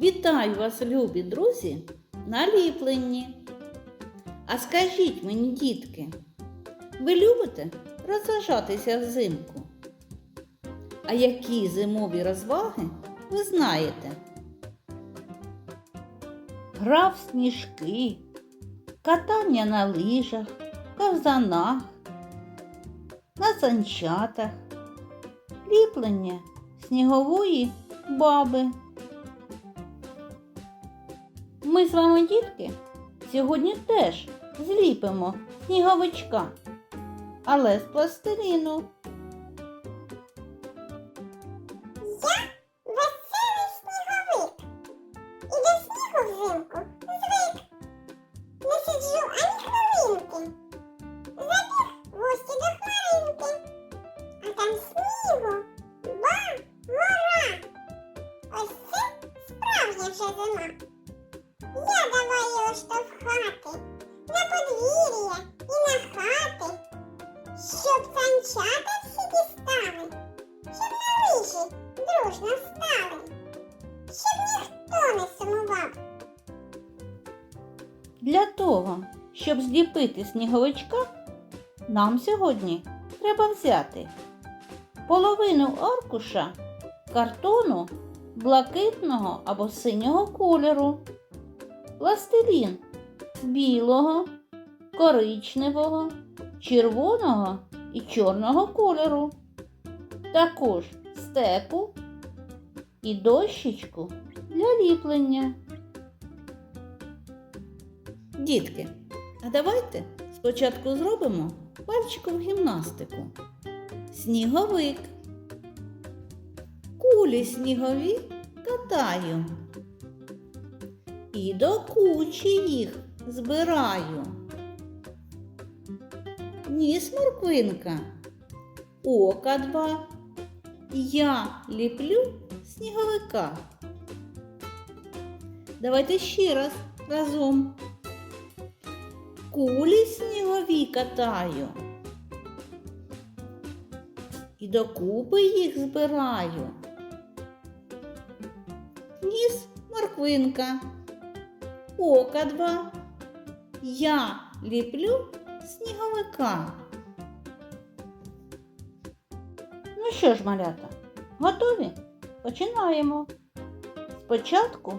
Вітаю вас, любі друзі, на ліпленні. А скажіть мені, дітки, ви любите розважатися взимку? А які зимові розваги ви знаєте? Гра в сніжки, катання на лижах, ковзанах, на санчатах, ліплення снігової баби. Ми з вами, дітки, сьогодні теж зліпимо сніговичка, але з пластиліну. Для того, щоб зліпити сніговичка, нам сьогодні треба взяти половину аркуша картону блакитного або синього кольору, пластилін білого, коричневого, червоного і чорного кольору, також степу і дощечку для ліплення. Дітки, а давайте спочатку зробимо пальчикову гімнастику. Сніговик. Кулі снігові катаю. І до кучі їх збираю. Ніс морквинка, ока два. Я ліплю сніговика. Давайте ще раз разом. Кулі снігові катаю. І докупи їх збираю. Ніс морквинка. Ока два. Я ліплю сніговика. Ну що ж, малята, готові? Починаємо. Спочатку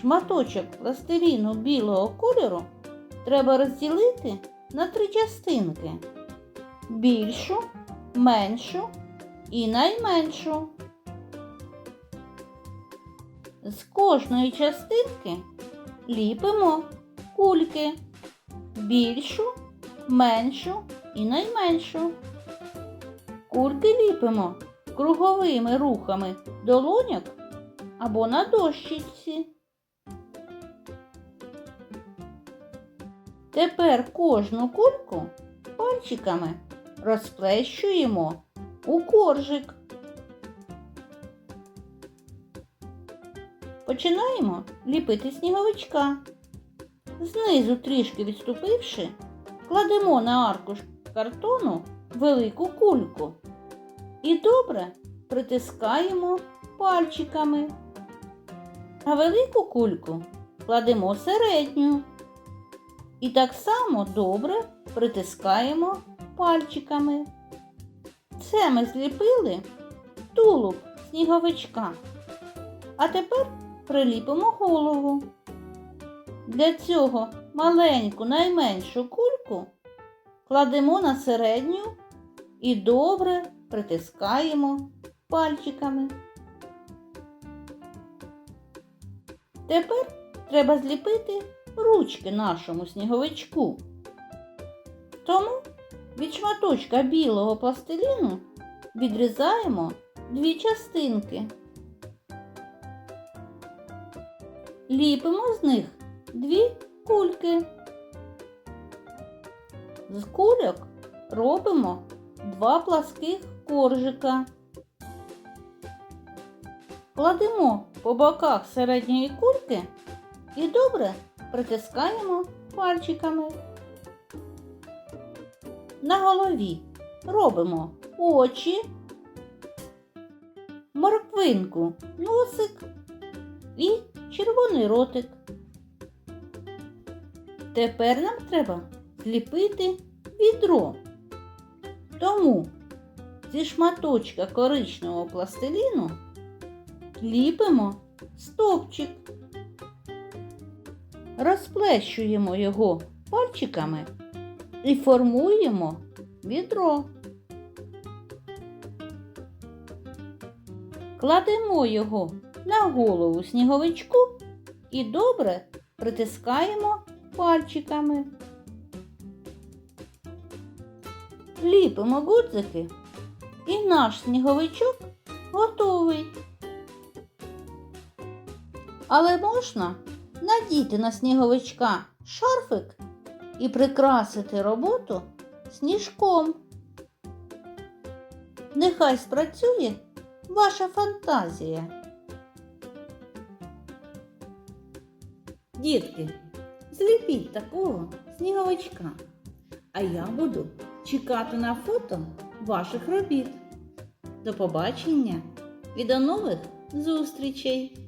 шматочок пластиліну білого кольору треба розділити на три частинки. Більшу, меншу і найменшу. З кожної частинки ліпимо кульки. Більшу, меншу і найменшу. Кульки ліпимо круговими рухами долоньок або на дощечці. Тепер кожну кульку пальчиками розплещуємо у коржик. Починаємо ліпити сніговичка. Знизу трішки відступивши, кладемо на аркуш картону велику кульку і добре притискаємо пальчиками. А велику кульку кладемо середню. І так само добре притискаємо пальчиками. Це ми зліпили тулуб сніговичка. А тепер приліпимо голову. Для цього маленьку найменшу кульку кладемо на середню і добре притискаємо пальчиками. Тепер треба зліпити ручки нашому сніговичку. Тому від шматочка білого пластиліну відрізаємо дві частинки. Ліпимо з них дві кульки. З кульок робимо два пласких коржика. Кладемо по боках середньої кульки і добре притискаємо пальчиками. На голові робимо очі, морквинку, носик і червоний ротик. Тепер нам треба зліпити відро. Тому зі шматочка коричневого пластиліну ліпимо стовпчик. Розплещуємо його пальчиками і формуємо відро. Кладемо його на голову сніговичку і добре притискаємо пальчиками. Ліпимо гудзики і наш сніговичок готовий. Але можна надіти на сніговичка шарфик і прикрасити роботу сніжком. Нехай спрацює ваша фантазія. Дітки, зліпіть такого сніговичка, а я буду чекати на фото ваших робіт. До побачення і до нових зустрічей!